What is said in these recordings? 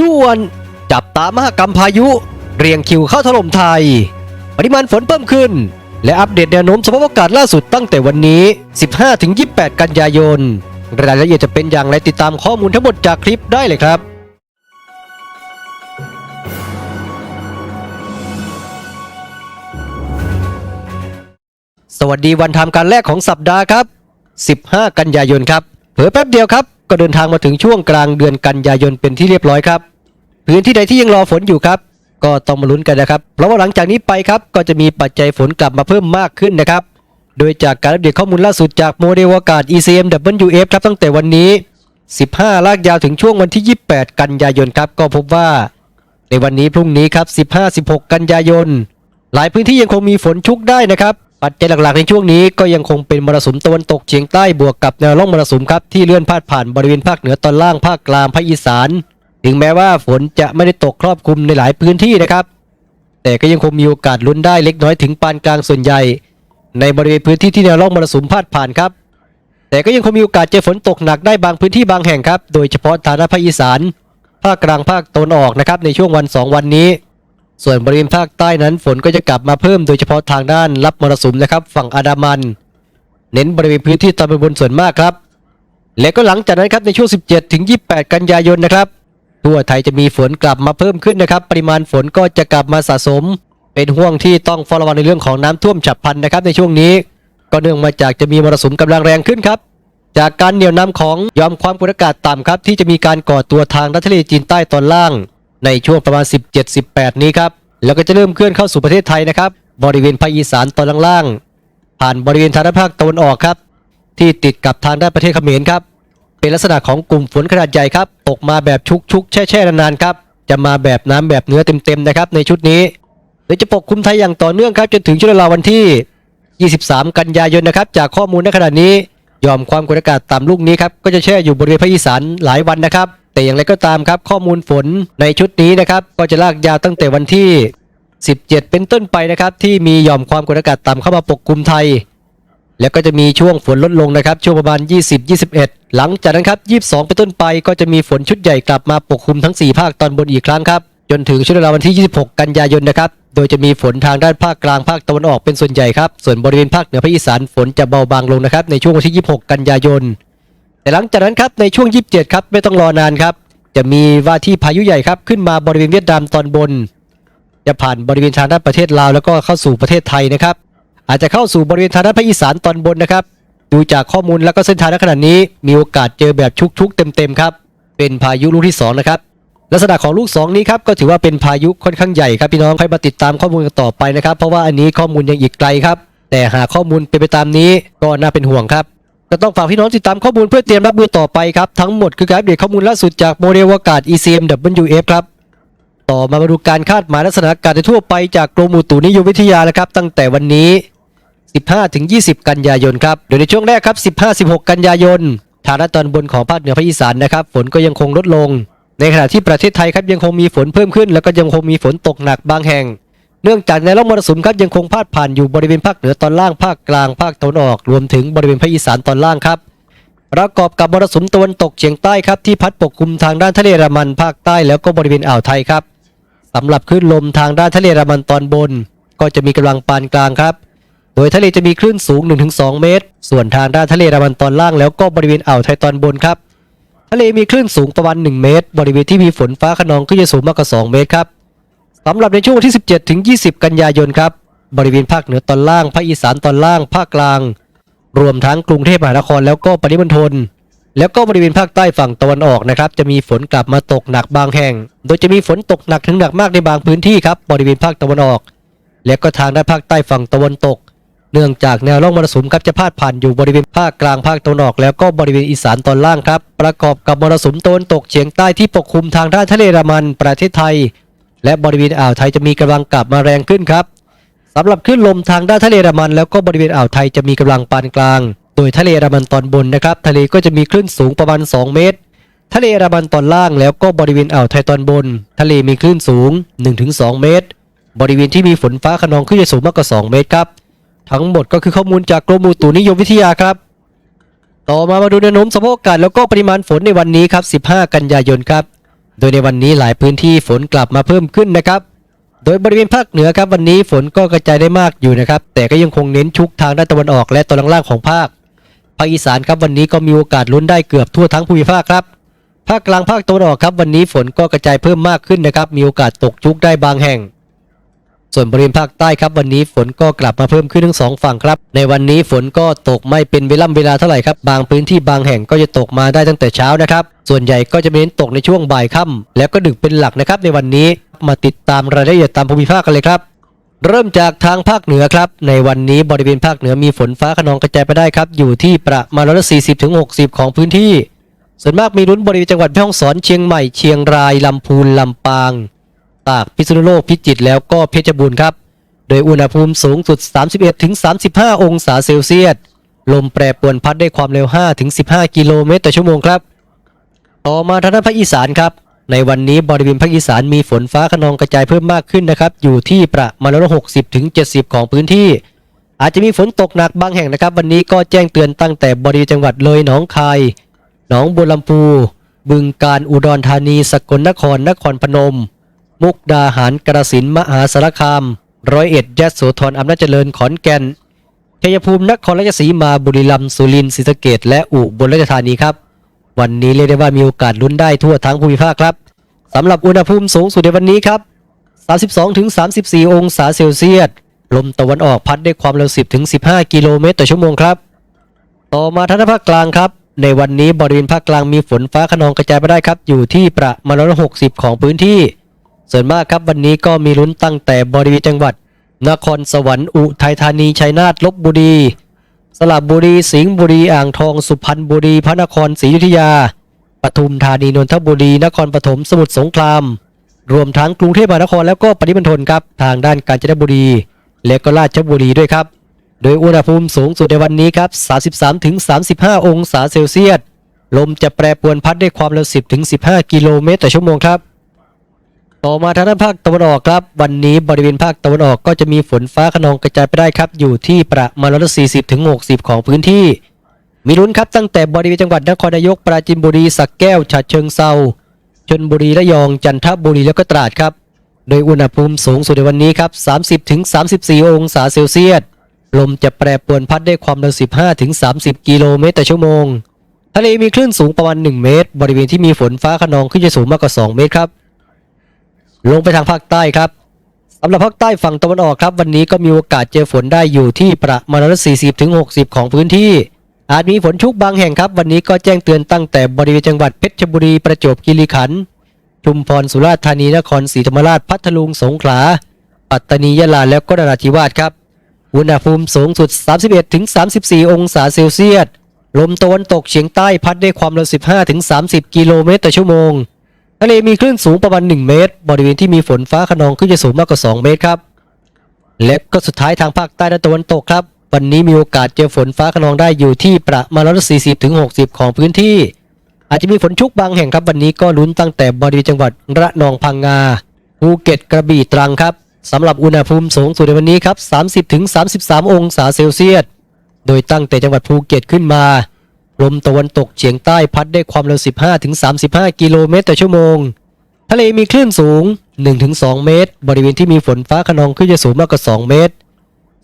ด่วน จับตามหกรรมพายุ เรียงคิวเข้าถล่มไทย ปริมาณฝนเพิ่มขึ้น และอัปเดตแนวโน้มสภาพอากาศล่าสุดตั้งแต่วันนี้ 15-28 กันยายน รายละเอียดจะเป็นอย่างไรติดตามข้อมูลทั้งหมดจากคลิปได้เลยครับสวัสดีวันทำการแรกของสัปดาห์ครับ 15 กันยายนครับ เผลอแป๊บเดียวครับ ก็เดินทางมาถึงช่วงกลางเดือนกันยายนเป็นที่เรียบร้อยครับ พื้นที่ใดที่ยังรอฝนอยู่ครับ ก็ต้องมาลุ้นกันนะครับ เพราะว่าหลังจากนี้ไปครับ ก็จะมีปัจจัยฝนกลับมาเพิ่มมากขึ้นนะครับ โดยจากการอัปเดตข้อมูลล่าสุดจากโมเดลอากาศ ECMWF ครับตั้งแต่วันนี้ 15 ลากยาวถึงช่วงวันที่ 28 กันยายนครับ ก็พบว่า ในวันนี้พรุ่งนี้ครับ 15-16 กันยายน หลายพื้นที่ยังคงมีฝนชุกได้นะครับ ปัจจัยหลักๆในช่วงนี้ก็ยังคงเป็นมรสุมตะวันตกเฉียงใต้บวกกับแนวร่องมรสุมครับที่เลื่อนพาดผ่านบริเวณภาคเหนือตอนล่างภาคกลางภาคอีสาน ถึงแม้ว่าฝนจะไม่ได้ตกครอบคลุมในหลายพื้นที่นะครับ แต่ก็ยังคงมีโอกาสลุ้นได้เล็กน้อยถึงปานกลางส่วนใหญ่ ในบริเวณพื้นที่ที่แนวร่องมรสุมพาดผ่านครับ แต่ก็ยังคงมีโอกาสเจอฝนตกหนักได้บางพื้นที่บางแห่งครับ โดยเฉพาะทางภาคอีสาน ภาคกลางภาคตะวันออกนะครับในช่วงวันสองวันนี้ ส่วนบริเวณภาคใต้นั้นฝนก็จะกลับมาเพิ่มโดยเฉพาะทางด้านรับมรสุมนะครับ ฝั่งอันดามัน เน้นบริเวณพื้นที่ตอนบนส่วนมากครับ และก็หลังจากนั้นครับในช่วง 17 ถึง 28 กันยายนนะครับทั่วไทยจะมีฝนกลับมาเพิ่มขึ้นนะครับ ปริมาณฝนก็จะกลับมาสะสม เป็นห่วงที่ต้องเฝ้าระวังในเรื่องของน้ำท่วมฉับพลันนะครับ ในช่วงนี้ ก็เนื่องมาจากจะมีมรสุมกำลังแรงขึ้นครับ จากการเหนี่ยวนำของยอมความกดอากาศต่ำครับ ที่จะมีการก่อตัวทางด้านทะเลจีนใต้ตอนล่าง ในช่วงประมาณ 17-18 นี้ครับ แล้วก็จะเริ่มเคลื่อนเข้าสู่ประเทศไทยนะครับ บริเวณภาคอีสานตอนล่างๆ ผ่านบริเวณทางด้านภาคตะวันออกครับ ที่ติดกับทางด้านประเทศเขมรครับ เป็นลักษณะของกลุ่มฝนขนาดใหญ่ครับ ตกมาแบบชุกๆ แช่ๆนานๆครับ จะมาแบบน้ำแบบเนื้อเต็มๆนะครับในชุดนี้โดยจะปกคลุมไทยอย่างต่อเนื่องครับจนถึงช่วงเวลาวันที่ 23 กันยายนนะครับ จากข้อมูลในขณะนี้ยอมความกดอากาศต่ำลูกนี้ครับก็จะแช่อยู่บริเวณภาคอีสานหลายวันนะครับ แต่อย่างไรก็ตามครับข้อมูลฝนในชุดนี้นะครับ ก็จะลากยาวตั้งแต่วันที่ 17 เป็นต้นไปนะครับ ที่มียอมความกดอากาศต่ำเข้ามาปกคลุมไทย แล้วก็จะมีช่วงฝนลดลงนะครับ ช่วงประมาณ 20 21 หลังจากนั้นครับ 22 เป็นต้นไปก็จะมีฝนชุดใหญ่กลับมาปกคลุมทั้ง 4 ภาคตอนบนอีกครั้งครับ จนถึงช่วงเวลาวันที่ 26 กันยายนนะครับโดยจะมีฝนทางด้านภาคกลางภาคตะวันออกเป็นส่วนใหญ่ครับ ส่วนบริเวณภาคเหนือภาคอีสานฝนจะเบาบางลงนะครับในช่วงวันที่ 26 กันยายน แต่หลังจากนั้นครับในช่วง 27 ครับไม่ต้องรอนานครับ จะมีว่าที่พายุใหญ่ครับขึ้นมาบริเวณเวียดนามตอนบน จะผ่านบริเวณทางด้านประเทศลาวแล้วก็เข้าสู่ประเทศไทยนะครับ อาจจะเข้าสู่บริเวณทางด้านภาคอีสานตอนบนนะครับ ดูจากข้อมูลแล้วก็เส้นทางณขณะนี้ มีโอกาสเจอแบบชุกๆ เต็มๆครับ เป็นพายุลูกที่สองนะครับลักษณะของลูกสองนี้ครับก็ถือว่าเป็นพายุค่อนข้างใหญ่ครับพี่น้องใค่อยมาติดตามข้อมูลกันต่อไปนะครับ เพราะว่าอันนี้ข้อมูลยังอีกไกลครับ แต่หากข้อมูลเป็นไปตามนี้ก็น่าเป็นห่วงครับ ก็ต้องฝากพี่น้องติดตามข้อมูลเพื่อเตรียมรับมือต่อไปครับ ทั้งหมดคือการอัปเดตข้อมูลล่าสุดจากโมเดลอากาศ ECMWF ครับ ต่อมามาดูการคาดหมายลักษณะอากาศทั่วไปจากกรมอุตุนิยมวิทยานะครับ ตั้งแต่วันนี้ 15ถึง20 กันยายนครับโดยในช่วงแรกครับ 15 16 กันยายนทางด้านตอนบนของภาคเหนือภาคอีสานนะครับฝนก็ยังคงลดลง ในขณะที่ประเทศไทยครับยังคงมีฝนเพิ่มขึ้น แล้วก็ยังคงมีฝนตกหนักบางแห่ง เนื่องจากในร่องมรสุมครับยังคงพาดผ่านอยู่บริเวณภาคเหนือตอนล่างภาคกลางภาคตะวันออกรวมถึงบริเวณภาคอีสานตอนล่างครับประกอบกับมรสุมตะวันตกเฉียงใต้ครับที่พัดปกคลุมทางด้านทะเลอันดามันภาคใต้แล้วก็บริเวณอ่าวไทยครับสำหรับคลื่นลมทางด้านทะเลอันดามันตอนบน ก็จะมีกำลังปานกลางครับ โดยทะเลจะมีคลื่นสูง 1-2 เมตร ส่วนทางด้านทะเลอันดามันตอนล่างแล้วก็บริเวณอ่าวไทยตอนบนครับ ทะเลมีคลื่นสูงประมาณ 1 เมตร บริเวณที่มีฝนฟ้าขนองก็จะสูงมากกว่า 2 เมตรครับ สำหรับในช่วงวันที่ 17 ถึง 20 กันยายนครับ บริเวณภาคเหนือตอนล่าง ภาคอีสานตอนล่าง ภาคกลาง รวมทั้งกรุงเทพมหานครแล้วก็ปริมณฑล แล้วก็บริเวณภาคใต้ฝั่งตะวันออกนะครับ จะมีฝนกลับมาตกหนักบางแห่ง โดยจะมีฝนตกหนักถึงหนักมากในบางพื้นที่ครับ บริเวณภาคตะวันออก และก็ทางด้านภาคใต้ฝั่งตะวันตก เนื่องจากแนวร่องมรสุมครับจะพาดผ่านอยู่บริเวณภาคกลางภาคตะวันออก แล้วก็บริเวณอีสานตอนล่างครับ ประกอบกับมรสุมตะวันตกเฉียงใต้ที่ปกคลุมทางด้านทะเลอันดามันประเทศไทย และบริเวณอ่าวไทยจะมีกำลังกลับมาแรงขึ้นครับสำหรับคลื่นลมทางด้านทะเลอันดามัน แล้วก็บริเวณอ่าวไทยจะมีกำลังปานกลาง โดยทะเลอันดามันตอนบนนะครับ ทะเลก็จะมีคลื่นสูงประมาณ 2 เมตร ทะเลอันดามันตอนล่างแล้วก็บริเวณอ่าวไทยตอนบน ทะเลมีคลื่นสูง 1-2 เมตร บริเวณที่มีฝนฟ้าขนองคลื่นจะสูงมากกว่า 2 เมตรครับ ทั้งหมดก็คือข้อมูลจากกรมอุตุนิยมวิทยาครับ ต่อมามาดูแนวโน้มสภาพอากาศแล้วก็ปริมาณฝนในวันนี้ครับ 15 กันยายนครับ โดยในวันนี้หลายพื้นที่ฝนกลับมาเพิ่มขึ้นนะครับ โดยบริเวณภาคเหนือครับวันนี้ฝนก็กระจายได้มากอยู่นะครับ แต่ก็ยังคงเน้นชุกทางด้านตะวันออกและตอนล่างๆของภาค ภาคอีสานครับวันนี้ก็มีโอกาสลุ้นได้เกือบทั่วทั้งภูมิภาคครับ ภาคกลางภาคตะวันออกครับวันนี้ฝนก็กระจายเพิ่มมากขึ้นนะครับ มีโอกาสตกชุกได้บางแห่ง ส่วนบริเวณภาคใต้ครับวันนี้ฝนก็กลับมาเพิ่มขึ้นทั้งสองฝั่งครับ ในวันนี้ฝนก็ตกไม่เป็นเวล่ำเวลาเท่าไหร่ครับ บางพื้นที่บางแห่งก็จะตกมาได้ตั้งแต่เช้านะครับ ส่วนใหญ่ก็จะเน้นตกในช่วงบ่ายค่ำแล้วก็ดึกเป็นหลักนะครับ ในวันนี้มาติดตามรายละเอียดตามภูมิภาคกันเลยครับเริ่มจากทางภาคเหนือครับ ในวันนี้บริเวณภาคเหนือมีฝนฟ้าขนองกระจายไปได้ครับ อยู่ที่ประมาณร้อยละสี่สิบถึงหกสิบของพื้นที่ ส่วนมากมีลุ้นบริเวณจังหวัดแม่ฮ่องสอนเชียงใหม่เชียงรายลำพูนลำปาง ตากพิษณุโลกพิจิตรแล้วก็เพชรบูรณ์ครับ โดยอุณหภูมิสูงสุด 31ถึง35 องศาเซลเซียส ลมแปรปรวนพัดได้ความเร็ว5ถึง15 กิโลเมตรต่อชั่วโมงครับ ต่อมาทางด้านภาคอีสานครับ ในวันนี้บริเวณภาคอีสานมีฝนฟ้าขนองกระจายเพิ่มมากขึ้นนะครับ อยู่ที่ประมาณร้อยละ60ถึง70ของพื้นที่ อาจจะมีฝนตกหนักบางแห่งนะครับ วันนี้ก็แจ้งเตือนตั้งแต่บริเวณจังหวัดเลยหนองคายหนองบัวลำพูบึงกาฬอุดรธานี สกลนคร นครพนม มุกดาหารกระสินมหาสารคาม ร้อยเอ็ดยะโสธรอำนาจเจริญขอนแก่นชัยภูมินครราชสีมาบุรีรัมย์สุรินทร์ศรีสะเกษและอุบลราชธานีครับ วันนี้เรียกได้ว่ามีโอกาสลุ้นได้ทั่วทั้งภูมิภาคครับสำหรับอุณหภูมิสูงสุดในวันนี้ครับ 32ถึง34 องศาเซลเซียสลมตะวันออกพัดด้วยความเร็ว 10ถึง15 กิโลเมตรต่อชั่วโมงครับ ต่อมาทางด้านภาคกลางครับ ในวันนี้บริเวณภาคกลางมีฝนฟ้าขนองกระจายไปได้ครับ อยู่ที่ประมาณร้อยละ60ของพื้นที่ ส่วนมากครับวันนี้ก็มีลุ้นตั้งแต่บริเวณจังหวัด นครสวรรค์อุทัยธานีชัยนาทลบบุรี สระบุรีสิงห์บุรีอ่างทองสุพรรณบุรี พระนครศรีอยุธยาปทุมธานีนนทบุรี นครปฐมสมุทรสงคราม รวมทั้งกรุงเทพมหานครแล้วก็ปริมณฑลครับทางด้านกาญจนบุรี และก็ราชบุรีด้วยครับ โดยอุณหภูมิสูงสุดในวันนี้ครับ 33-35 องศาเซลเซียสลมจะแปรปรวนพัดด้วยความเร็ว 10-15 กิโลเมตรต่อชั่วโมงครับ ต่อมาทางด้านภาคตะวันออกครับ วันนี้บริเวณภาคตะวันออกก็จะมีฝนฟ้าขนองกระจายไปได้ครับ อยู่ที่ประมาณร้อยละ40ถึง60ของพื้นที่ มีลุ้นครับตั้งแต่บริเวณจังหวัดนครนายกปราจีนบุรีสักแก้วฉะเชิงเซาชนบุรีระยองจันทบุรีแล้วก็ตราดครับ โดยอุณหภูมิสูงสุดในวันนี้ครับ30ถึง34องศาเซลเซียสลมจะแปรปรวนพัดด้วยความเร็ว15ถึง30กิโลเมตรต่อชั่วโมงทะเลมีคลื่นสูงประมาณ1เมตร บริเวณที่มีฝนฟ้าขนองขึ้นจะสูงมากกว่า2เมตรครับ ลงไปทางภาคใต้ครับสำหรับภาคใต้ฝั่งตะวันออกครับ วันนี้ก็มีโอกาสเจอฝนได้อยู่ที่ประมาณร้อยละ40ถึง60ของพื้นที่ อาจมีฝนชุกบางแห่งครับ วันนี้ก็แจ้งเตือนตั้งแต่บริเวณจังหวัดเพชรบุรีประจวบคีรีขันธ์ชุมพรสุราษฎร์ธานีนครศรีธรรมราชพัทลุงสงขลาปัตตานียะลาแล้วก็นราธิวาสครับอุณหภูมิสูงสุด 31ถึง34 องศาเซลเซียสลมตะวันตกเฉียงใต้พัดได้ความเร็ว 15ถึง30 กิโลเมตรต่อชั่วโมง ทะเลมีคลื่นสูงประมาณ 1 เมตร บริเวณที่มีฝนฟ้าขนองขึ้นจะสูงมากกว่า 2 เมตรครับ และก็สุดท้ายทางภาคใต้และตะวันตกครับ วันนี้มีโอกาสเจอฝนฟ้าขนองได้อยู่ที่ประมาณร้อยละ40ถึง60ของพื้นที่ อาจจะมีฝนชุกบางแห่งครับวันนี้ก็ลุ้นตั้งแต่บริเวณจังหวัดระนองพังงาภูเก็ตกระบี่ตรังครับสำหรับอุณหภูมิสูงสุดในวันนี้ครับ 30ถึง33 องศาเซลเซียส โดยตั้งแต่จังหวัดภูเก็ตขึ้นมา ลมตะวันตกเฉียงใต้พัดได้ความเร็ว 15ถึง35 กิโลเมตรต่อชั่วโมง ทะเลมีคลื่นสูง 1-2 เมตร บริเวณที่มีฝนฟ้าขนองขึ้นจะสูงมากกว่า 2 เมตร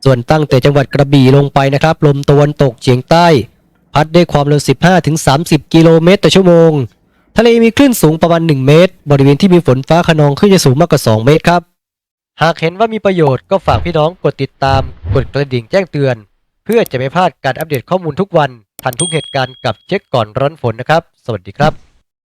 ส่วนตั้งแต่จังหวัดกระบี่ลงไปนะครับ ลมตะวันตกเฉียงใต้ พัดได้ความเร็ว 15ถึง30 กิโลเมตรต่อชั่วโมง ทะเลมีคลื่นสูงประมาณ 1 เมตร บริเวณที่มีฝนฟ้าขนองขึ้นจะสูงมากกว่า 2 เมตรครับ หากเห็นว่ามีประโยชน์ก็ฝากพี่น้องกดติดตาม กดกระดิ่งแจ้งเตือน เพื่อจะไม่พลาดการอัปเดตข้อมูลทุกวัน ทันทุกเหตุการณ์กับเช็คก่อนร้อนฝนนะครับ สวัสดีครับ